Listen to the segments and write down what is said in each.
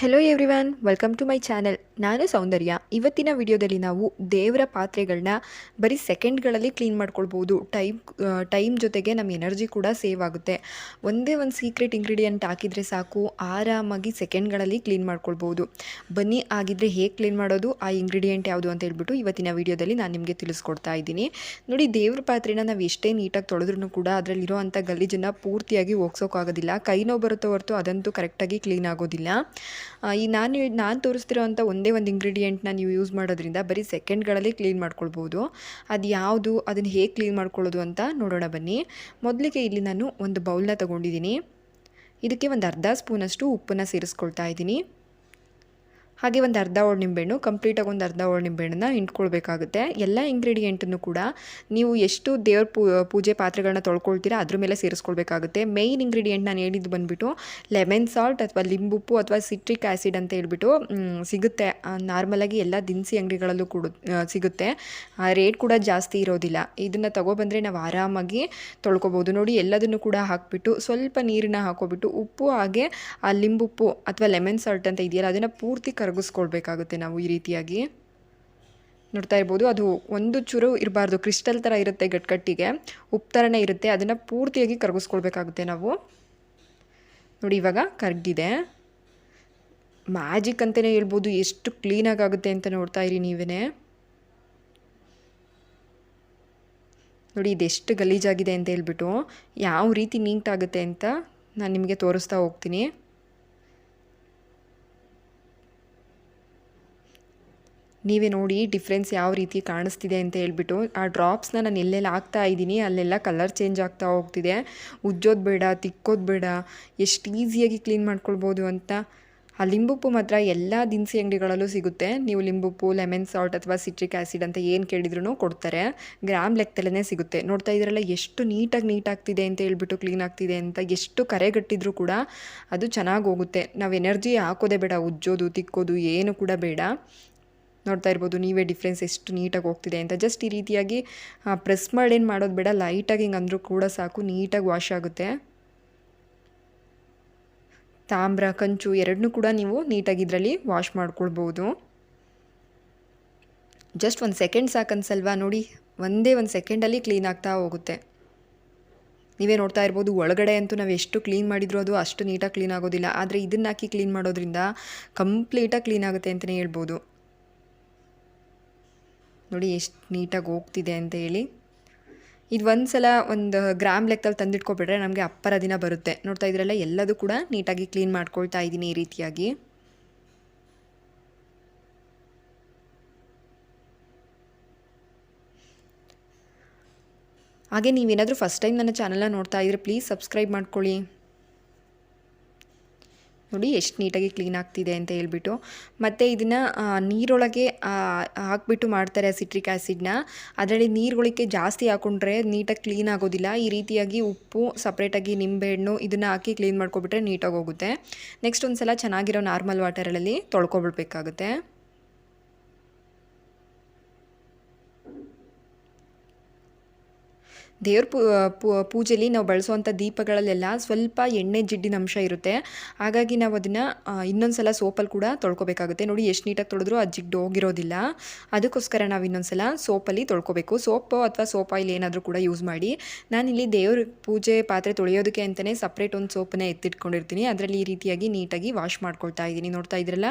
Hello everyone welcome to my channel ನಾನು ಸೌಂದರ್ಯ. ಇವತ್ತಿನ ವಿಡಿಯೋದಲ್ಲಿ ನಾವು ದೇವರ ಪಾತ್ರೆಗಳನ್ನ ಬರೀ ಸೆಕೆಂಡ್ಗಳಲ್ಲಿ ಕ್ಲೀನ್ ಮಾಡ್ಕೊಳ್ಬೋದು. ಟೈಮ್ ಟೈಮ್ ಜೊತೆಗೆ ನಮ್ಮ ಎನರ್ಜಿ ಕೂಡ ಸೇವ್ ಆಗುತ್ತೆ. ಒಂದೇ ಒಂದು ಸೀಕ್ರೆಟ್ ಇಂಗ್ರೀಡಿಯೆಂಟ್ ಹಾಕಿದರೆ ಸಾಕು, ಆರಾಮಾಗಿ ಸೆಕೆಂಡ್ಗಳಲ್ಲಿ ಕ್ಲೀನ್ ಮಾಡ್ಕೊಳ್ಬೋದು. ಬನ್ನಿ ಆಗಿದ್ದರೆ ಹೇಗೆ ಕ್ಲೀನ್ ಮಾಡೋದು, ಆ ಇಂಗ್ರೀಡಿಯೆಂಟ್ ಯಾವುದು ಅಂತ ಹೇಳ್ಬಿಟ್ಟು ಇವತ್ತಿನ ವಿಡಿಯೋದಲ್ಲಿ ನಾನು ನಿಮಗೆ ತಿಳಿಸ್ಕೊಡ್ತಾ ಇದ್ದೀನಿ. ನೋಡಿ, ದೇವ್ರ ಪಾತ್ರೆನ ನಾವು ಎಷ್ಟೇ ನೀಟಾಗಿ ತೊಳೆದ್ರೂ ಕೂಡ ಅದರಲ್ಲಿರೋ ಅಂಥ ಗಲೀಜನ್ನು ಪೂರ್ತಿಯಾಗಿ ಹೋಗ್ಸೋಕ್ಕಾಗೋದಿಲ್ಲ ಕೈ ನೋವು ಬರುತ್ತೋ ಹೊರತು ಅದಂತೂ ಕರೆಕ್ಟಾಗಿ ಕ್ಲೀನ್ ಆಗೋದಿಲ್ಲ. ಈ ನಾನು ನಾನು ತೋರಿಸ್ತಿರೋವಂಥ ಒಂದೇ ಒಂದು ಇಂಗ್ರೀಡಿಯೆಂಟ್ನ ನೀವು ಯೂಸ್ ಮಾಡೋದ್ರಿಂದ ಬರೀ ಸೆಕೆಂಡ್ಗಳಲ್ಲಿ ಕ್ಲೀನ್ ಮಾಡ್ಕೊಳ್ಬೋದು. ಅದು ಯಾವುದು ಅದನ್ನು ಹೇಗೆ ಕ್ಲೀನ್ ಮಾಡ್ಕೊಳ್ಳೋದು ಅಂತ ನೋಡೋಣ ಬನ್ನಿ. ಮೊದಲಿಗೆ ಇಲ್ಲಿ ನಾನು ಒಂದು ಬೌಲ್ನ ತೊಗೊಂಡಿದ್ದೀನಿ. ಇದಕ್ಕೆ ಒಂದು ಅರ್ಧ ಸ್ಪೂನಷ್ಟು ಉಪ್ಪನ್ನು ಸೇರಿಸ್ಕೊಳ್ತಾ ಇದ್ದೀನಿ. ಹಾಗೆ ಒಂದು ಅರ್ಧ ಒಣ ನಿಂಬೆಹಣ್ಣು ಕಂಪ್ಲೀಟಾಗಿ ಒಂದು ಅರ್ಧ ಒಣ ನಿಂಬೆಹಣ್ಣನ್ನ ಹಿಂಡ್ಕೊಳ್ಬೇಕಾಗುತ್ತೆ. ಎಲ್ಲ ಇಂಗ್ರೀಡಿಯೆಂಟನ್ನು ಕೂಡ ನೀವು ಎಷ್ಟು ದೇವ್ರ ಪೂಜೆ ಪಾತ್ರೆಗಳನ್ನ ತೊಳ್ಕೊಳ್ತೀರಾ ಅದ್ರ ಮೇಲೆ ಸೇರಿಸ್ಕೊಳ್ಬೇಕಾಗುತ್ತೆ. ಮೇಯ್ನ್ ಇಂಗ್ರೀಡಿಯೆಂಟ್ ನಾನು ಹೇಳಿದ್ದು ಬಂದುಬಿಟ್ಟು ಲೆಮನ್ ಸಾಲ್ಟ್ ಅಥವಾ ಲಿಂಬುಪ್ಪು ಅಥವಾ ಸಿಟ್ರಿಕ್ ಆ್ಯಸಿಡ್ ಅಂತ ಹೇಳ್ಬಿಟ್ಟು ಸಿಗುತ್ತೆ. ನಾರ್ಮಲಾಗಿ ಎಲ್ಲ ದಿನಸಿ ಅಂಗಡಿಗಳಲ್ಲೂ ಕೂಡ ಸಿಗುತ್ತೆ. ರೇಟ್ ಕೂಡ ಜಾಸ್ತಿ ಇರೋದಿಲ್ಲ. ಇದನ್ನು ತಗೊಬಂದರೆ ನಾವು ಆರಾಮಾಗಿ ತೊಳ್ಕೊಬೋದು. ನೋಡಿ, ಎಲ್ಲದನ್ನು ಕೂಡ ಹಾಕಿಬಿಟ್ಟು ಸ್ವಲ್ಪ ನೀರನ್ನ ಹಾಕೋಬಿಟ್ಟು ಉಪ್ಪು ಹಾಗೆ ಆ ಲಿಂಬುಪ್ಪು ಅಥವಾ ಲೆಮನ್ ಸಾಲ್ಟ್ ಅಂತ ಇದೆಯಲ್ಲ, ಅದನ್ನು ಪೂರ್ತಿ ಕರಗಿಸ್ಕೊಳ್ಬೇಕಾಗುತ್ತೆ ನಾವು ಈ ರೀತಿಯಾಗಿ. ನೋಡ್ತಾ ಇರ್ಬೋದು, ಅದು ಒಂದು ಚೂರು ಇರಬಾರ್ದು. ಕ್ರಿಸ್ಟಲ್ ಥರ ಇರುತ್ತೆ ಗಟ್ಕಟ್ಟಿಗೆ. ಉಪ್ಪು ಇರುತ್ತೆ. ಅದನ್ನು ಪೂರ್ತಿಯಾಗಿ ಕರಗಿಸ್ಕೊಳ್ಬೇಕಾಗುತ್ತೆ ನಾವು. ನೋಡಿ, ಇವಾಗ ಕರಗಿದೆ. ಮ್ಯಾಜಿಕ್ ಅಂತಲೇ ಹೇಳ್ಬೋದು. ಎಷ್ಟು ಕ್ಲೀನಾಗಿ ಆಗುತ್ತೆ ಅಂತ ನೋಡ್ತಾ ಇರಿ ನೀವೇ ನೋಡಿ, ಇದೆಷ್ಟು ಗಲೀಜಾಗಿದೆ ಅಂತ ಹೇಳ್ಬಿಟ್ಟು ಯಾವ ರೀತಿ ನೀಟಾಗುತ್ತೆ ಅಂತ ನಾನು ನಿಮಗೆ ತೋರಿಸ್ತಾ ಹೋಗ್ತೀನಿ. ನೀವೇ ನೋಡಿ ಡಿಫ್ರೆನ್ಸ್ ಯಾವ ರೀತಿ ಕಾಣಿಸ್ತಿದೆ ಅಂತ ಹೇಳ್ಬಿಟ್ಟು, ಆ ಡ್ರಾಪ್ಸ್ನ ನಾನು ಎಲ್ಲೆಲ್ಲಿ ಹಾಕ್ತಾ ಇದ್ದೀನಿ, ಅಲ್ಲೆಲ್ಲ ಕಲರ್ ಚೇಂಜ್ ಆಗ್ತಾ ಹೋಗ್ತಿದೆ. ಉಜ್ಜೋದು ಬೇಡ, ತಿಕ್ಕೋದು ಬೇಡ, ಎಷ್ಟು ಈಸಿಯಾಗಿ ಕ್ಲೀನ್ ಮಾಡ್ಕೊಳ್ಬೋದು ಅಂತ. ಆ ಲಿಂಬುಪ್ಪು ಮಾತ್ರ ಎಲ್ಲ ದಿನಸಿ ಅಂಗಡಿಗಳಲ್ಲೂ ಸಿಗುತ್ತೆ. ನೀವು ಲಿಂಬುಪ್ಪು ಲೆಮನ್ ಸಾಲ್ಟ್ ಅಥವಾ ಸಿಟ್ರಿಕ್ ಆ್ಯಸಿಡ್ ಅಂತ ಏನು ಕೇಳಿದ್ರು ಕೊಡ್ತಾರೆ. ಗ್ರಾಮ್ ಲೆಕ್ಕದಲ್ಲೇ ಸಿಗುತ್ತೆ. ನೋಡ್ತಾ ಇದ್ರಲ್ಲ ಎಷ್ಟು ನೀಟಾಗಿ ನೀಟ್ ಆಗ್ತಿದೆ ಅಂತ ಹೇಳ್ಬಿಟ್ಟು ಕ್ಲೀನ್ ಆಗ್ತಿದೆ ಅಂತ, ಎಷ್ಟು ಕರೆಗಟ್ಟಿದ್ರು ಕೂಡ ಅದು ಚೆನ್ನಾಗಿ ಹೋಗುತ್ತೆ. ನಾವು ಎನರ್ಜಿ ಹಾಕೋದೇ ಬೇಡ, ಉಜ್ಜೋದು, ತಿಕ್ಕೋದು, ಏನು ಕೂಡ ಬೇಡ. ನೋಡ್ತಾ ಇರ್ಬೋದು, ನೀವೇ ಡಿಫ್ರೆನ್ಸ್ ಎಷ್ಟು ನೀಟಾಗಿ ಹೋಗ್ತಿದೆ ಅಂತ. ಜಸ್ಟ್ ಈ ರೀತಿಯಾಗಿ ಪ್ರೆಸ್ ಮಾಡೇನು ಮಾಡೋದು ಬೇಡ ಲೈಟಾಗಿ ಹಿಂಗೆ ಅಂದರೂ ಕೂಡ ಸಾಕು ನೀಟಾಗಿ ವಾಶ್ ಆಗುತ್ತೆ. ತಾಮ್ರ, ಕಂಚು ಎರಡನ್ನೂ ಕೂಡ ನೀವು ನೀಟಾಗಿ ಇದರಲ್ಲಿ ವಾಶ್ ಮಾಡ್ಕೊಳ್ಬೋದು. ಜಸ್ಟ್ ಒಂದು ಸೆಕೆಂಡ್ ಸಾಕನ್ಸಲ್ವಾ? ನೋಡಿ, ಒಂದೇ ಒಂದು ಸೆಕೆಂಡಲ್ಲಿ ಕ್ಲೀನ್ ಆಗ್ತಾ ಹೋಗುತ್ತೆ. ನೀವೇ ನೋಡ್ತಾ ಇರ್ಬೋದು, ಒಳಗಡೆ ಅಂತೂ ನಾವು ಎಷ್ಟು ಕ್ಲೀನ್ ಮಾಡಿದ್ರು ಅದು ಅಷ್ಟು ನೀಟಾಗಿ ಕ್ಲೀನ್ ಆಗೋದಿಲ್ಲ. ಆದರೆ ಇದನ್ನ ಹಾಕಿ ಕ್ಲೀನ್ ಮಾಡೋದ್ರಿಂದ ಕಂಪ್ಲೀಟಾಗಿ ಕ್ಲೀನ್ ಆಗುತ್ತೆ ಅಂತಲೇ ಹೇಳ್ಬೋದು. ನೋಡಿ ಎಷ್ಟು ನೀಟಾಗಿ ಹೋಗ್ತಿದೆ ಅಂತ ಹೇಳಿ. ಇದು ಒಂದು ಸಲ ಒಂದು ಗ್ರಾಮ್ ಲೆಕ್ಕದಲ್ಲಿ ತಂದಿಟ್ಕೊಬಿಟ್ರೆ ನಮಗೆ ಅಪ್ಪರ ದಿನ ಬರುತ್ತೆ. ನೋಡ್ತಾ ಇದ್ರಲ್ಲ, ಎಲ್ಲದೂ ಕೂಡ ನೀಟಾಗಿ ಕ್ಲೀನ್ ಮಾಡ್ಕೊಳ್ತಾ ಇದ್ದೀನಿ ಈ ರೀತಿಯಾಗಿ. ಹಾಗೆ ನೀವೇನಾದರೂ ಫಸ್ಟ್ ಟೈಮ್ ನನ್ನ ಚಾನಲ್ನ ನೋಡ್ತಾ ಇದ್ರೆ, ಪ್ಲೀಸ್ ಸಬ್ಸ್ಕ್ರೈಬ್ ಮಾಡ್ಕೊಳ್ಳಿ. ನೋಡಿ ಎಷ್ಟು ನೀಟಾಗಿ ಕ್ಲೀನ್ ಆಗ್ತಿದೆ ಅಂತ ಹೇಳ್ಬಿಟ್ಟು. ಮತ್ತು ಇದನ್ನು ನೀರೊಳಗೆ ಹಾಕ್ಬಿಟ್ಟು ಮಾಡ್ತಾರೆ ಸಿಟ್ರಿಕ್ ಆ್ಯಸಿಡ್ನ ಅದರಲ್ಲಿ ನೀರುಗಳಿಗೆ ಜಾಸ್ತಿ ಹಾಕೊಂಡ್ರೆ ನೀಟಾಗಿ ಕ್ಲೀನ್ ಆಗೋದಿಲ್ಲ. ಈ ರೀತಿಯಾಗಿ ಉಪ್ಪು ಸಪ್ರೇಟಾಗಿ ನಿಂಬೆಹಣ್ಣು ಇದನ್ನು ಹಾಕಿ ಕ್ಲೀನ್ ಮಾಡ್ಕೊಬಿಟ್ರೆ ನೀಟಾಗಿ ಹೋಗುತ್ತೆ. ನೆಕ್ಸ್ಟ್ ಒಂದು ಸಲ ಚೆನ್ನಾಗಿರೋ ನಾರ್ಮಲ್ ವಾಟರಲ್ಲಿ ತೊಳ್ಕೊಬಿಡ್ಬೇಕಾಗುತ್ತೆ. ದೇವ್ರ ಪೂಜೆಯಲ್ಲಿ ನಾವು ಬಳಸುವಂಥ ದೀಪಗಳಲ್ಲೆಲ್ಲ ಸ್ವಲ್ಪ ಎಣ್ಣೆ ಜಿಡ್ಡಿನ ಅಂಶ ಇರುತ್ತೆ. ಹಾಗಾಗಿ ನಾವು ಅದನ್ನು ಇನ್ನೊಂದು ಸಲ ಸೋಪಲ್ಲಿ ಕೂಡ ತೊಳ್ಕೊಬೇಕಾಗುತ್ತೆ. ನೋಡಿ ಎಷ್ಟು ನೀಟಾಗಿ ತೊಳೆದ್ರೂ ಆ ಜಿಡ್ಡು ಹೋಗಿರೋದಿಲ್ಲ. ಅದಕ್ಕೋಸ್ಕರ ನಾವು ಇನ್ನೊಂದು ಸಲ ಸೋಪಲ್ಲಿ ತೊಳ್ಕೊಬೇಕು. ಸೋಪು ಅಥವಾ ಸೋಪ್ ಆಯಿಲ್ ಏನಾದರೂ ಕೂಡ ಯೂಸ್ ಮಾಡಿ. ನಾನಿಲ್ಲಿ ದೇವ್ರ ಪೂಜೆ ಪಾತ್ರೆ ತೊಳೆಯೋದಕ್ಕೆ ಅಂತಲೇ ಸಪ್ರೇಟ್ ಒಂದು ಸೋಪನ್ನ ಎತ್ತಿಟ್ಕೊಂಡಿರ್ತೀನಿ. ಅದರಲ್ಲಿ ಈ ರೀತಿಯಾಗಿ ನೀಟಾಗಿ ವಾಶ್ ಮಾಡ್ಕೊಳ್ತಾ ಇದ್ದೀನಿ. ನೋಡ್ತಾ ಇದ್ರಲ್ಲ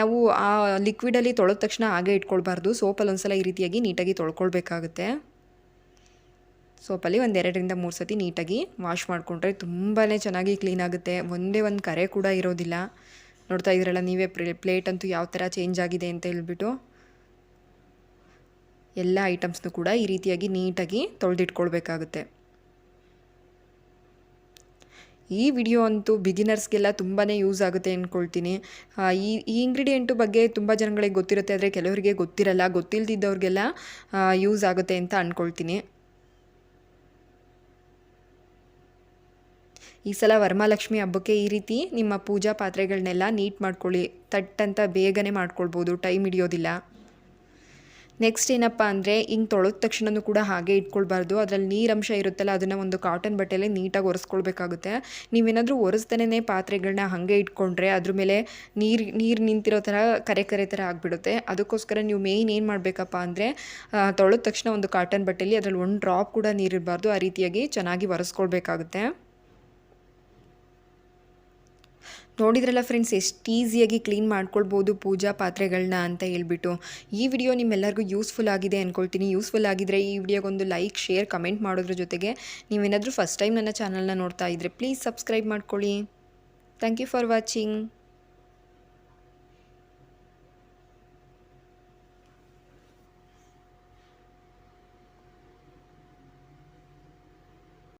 ನಾವು ಆ ಲಿಕ್ವಿಡಲ್ಲಿ ತೊಳೆದ ತಕ್ಷಣ ಹಾಗೆ ಇಟ್ಕೊಳ್ಬಾರ್ದು. ಸೋಪಲ್ಲಿ ಒಂದು ಸಲ ಈ ರೀತಿಯಾಗಿ ನೀಟಾಗಿ ತೊಳ್ಕೊಳ್ಬೇಕಾಗುತ್ತೆ. ಸೋಪಲ್ಲಿ ಒಂದು ಎರಡರಿಂದ ಮೂರು ಸತಿ ನೀಟಾಗಿ ವಾಶ್ ಮಾಡಿಕೊಂಡ್ರೆ ತುಂಬಾ ಚೆನ್ನಾಗಿ ಕ್ಲೀನ್ ಆಗುತ್ತೆ. ಒಂದೇ ಒಂದು ಕರೆ ಕೂಡ ಇರೋದಿಲ್ಲ. ನೋಡ್ತಾ ಇದ್ರಲ್ಲ, ನೀವೇ ಪ್ಲೇಟ್ ಅಂತೂ ಯಾವ ಥರ ಚೇಂಜ್ ಆಗಿದೆ ಅಂತ ಹೇಳ್ಬಿಟ್ಟು. ಎಲ್ಲ ಐಟಮ್ಸ್ನು ಕೂಡ ಈ ರೀತಿಯಾಗಿ ನೀಟಾಗಿ ತೊಳೆದಿಟ್ಕೊಳ್ಬೇಕಾಗುತ್ತೆ. ಈ ವಿಡಿಯೋ ಅಂತೂ ಬಿಗಿನರ್ಸ್ಗೆಲ್ಲ ತುಂಬಾ ಯೂಸ್ ಆಗುತ್ತೆ ಅಂದ್ಕೊಳ್ತೀನಿ ಈ ಈ ಇಂಗ್ರೀಡಿಯೆಂಟು ಬಗ್ಗೆ ತುಂಬ ಜನಗಳಿಗೆ ಗೊತ್ತಿರುತ್ತೆ, ಆದರೆ ಕೆಲವರಿಗೆ ಗೊತ್ತಿರಲ್ಲ ಗೊತ್ತಿಲ್ಲದಿದ್ದವ್ರಿಗೆಲ್ಲ ಯೂಸ್ ಆಗುತ್ತೆ ಅಂತ ಅಂದ್ಕೊಳ್ತೀನಿ ಈ ಸಲ ವರಮಹಾಲಕ್ಷ್ಮಿ ಹಬ್ಬಕ್ಕೆ ಈ ರೀತಿ ನಿಮ್ಮ ಪೂಜಾ ಪಾತ್ರೆಗಳನ್ನೆಲ್ಲ ನೀಟ್ ಮಾಡ್ಕೊಳ್ಳಿ, ತಟ್ಟಂತ ಬೇಗನೆ ಮಾಡ್ಕೊಳ್ಬೋದು, ಟೈಮ್ ಹಿಡಿಯೋದಿಲ್ಲ. ನೆಕ್ಸ್ಟ್ ಏನಪ್ಪ ಅಂದರೆ, ಹಿಂಗೆ ತೊಳೆದ ತಕ್ಷಣವೂ ಕೂಡ ಹಾಗೆ ಇಟ್ಕೊಳ್ಬಾರ್ದು. ಅದರಲ್ಲಿ ನೀರಂಶ ಇರುತ್ತಲ್ಲ, ಅದನ್ನು ಒಂದು ಕಾಟನ್ ಬಟ್ಟೆಯಲ್ಲಿ ನೀಟಾಗಿ ಒರೆಸ್ಕೊಳ್ಬೇಕಾಗುತ್ತೆ. ನೀವೇನಾದರೂ ಒರೆಸ್ತಾನೇ ಪಾತ್ರೆಗಳನ್ನ ಹಾಗೆ ಇಟ್ಕೊಂಡ್ರೆ, ಅದ್ರ ಮೇಲೆ ನೀರು ನೀರು ನಿಂತಿರೋ ಥರ, ಕರೆ ಕರೆ ಥರ ಆಗಿಬಿಡುತ್ತೆ. ಅದಕ್ಕೋಸ್ಕರ ನೀವು ಮೇಯ್ನ್ ಏನು ಮಾಡಬೇಕಪ್ಪ ಅಂದರೆ ತೊಳೆದ ತಕ್ಷಣ ಒಂದು ಕಾಟನ್ ಬಟ್ಟೆಯಲ್ಲಿ ಅದರಲ್ಲಿ ಒಂದು ಡ್ರಾಪ್ ಕೂಡ ನೀರಿರಬಾರ್ದು. ಆ ರೀತಿಯಾಗಿ ಚೆನ್ನಾಗಿ ಒರೆಸ್ಕೊಳ್ಬೇಕಾಗುತ್ತೆ. ನೋಡಿದ್ರಲ್ಲ ಫ್ರೆಂಡ್ಸ್ ಎಷ್ಟು ಈಸಿಯಾಗಿ ಕ್ಲೀನ್ ಮಾಡ್ಕೊಳ್ಬೋದು ಪೂಜಾ ಪಾತ್ರೆಗಳನ್ನ ಅಂತ ಹೇಳ್ಬಿಟ್ಟು. ಈ ವಿಡಿಯೋ ನಿಮ್ಮೆಲ್ಲರಿಗೂ ಯೂಸ್ಫುಲ್ ಆಗಿದೆ ಅಂದ್ಕೊಳ್ತೀನಿ ಯೂಸ್ಫುಲ್ ಆಗಿದ್ದರೆ ಈ ವಿಡಿಯೋಗೊಂದು ಲೈಕ್ ಶೇರ್ ಕಮೆಂಟ್ ಮಾಡೋದ್ರ ಜೊತೆಗೆ ನೀವೇನಾದರೂ ಫಸ್ಟ್ ಟೈಮ್ ನನ್ನ ಚಾನಲ್ನ ನೋಡ್ತಾ ಇದ್ದರೆ ಪ್ಲೀಸ್ ಸಬ್ಸ್ಕ್ರೈಬ್ ಮಾಡ್ಕೊಳ್ಳಿ. Thank you for watching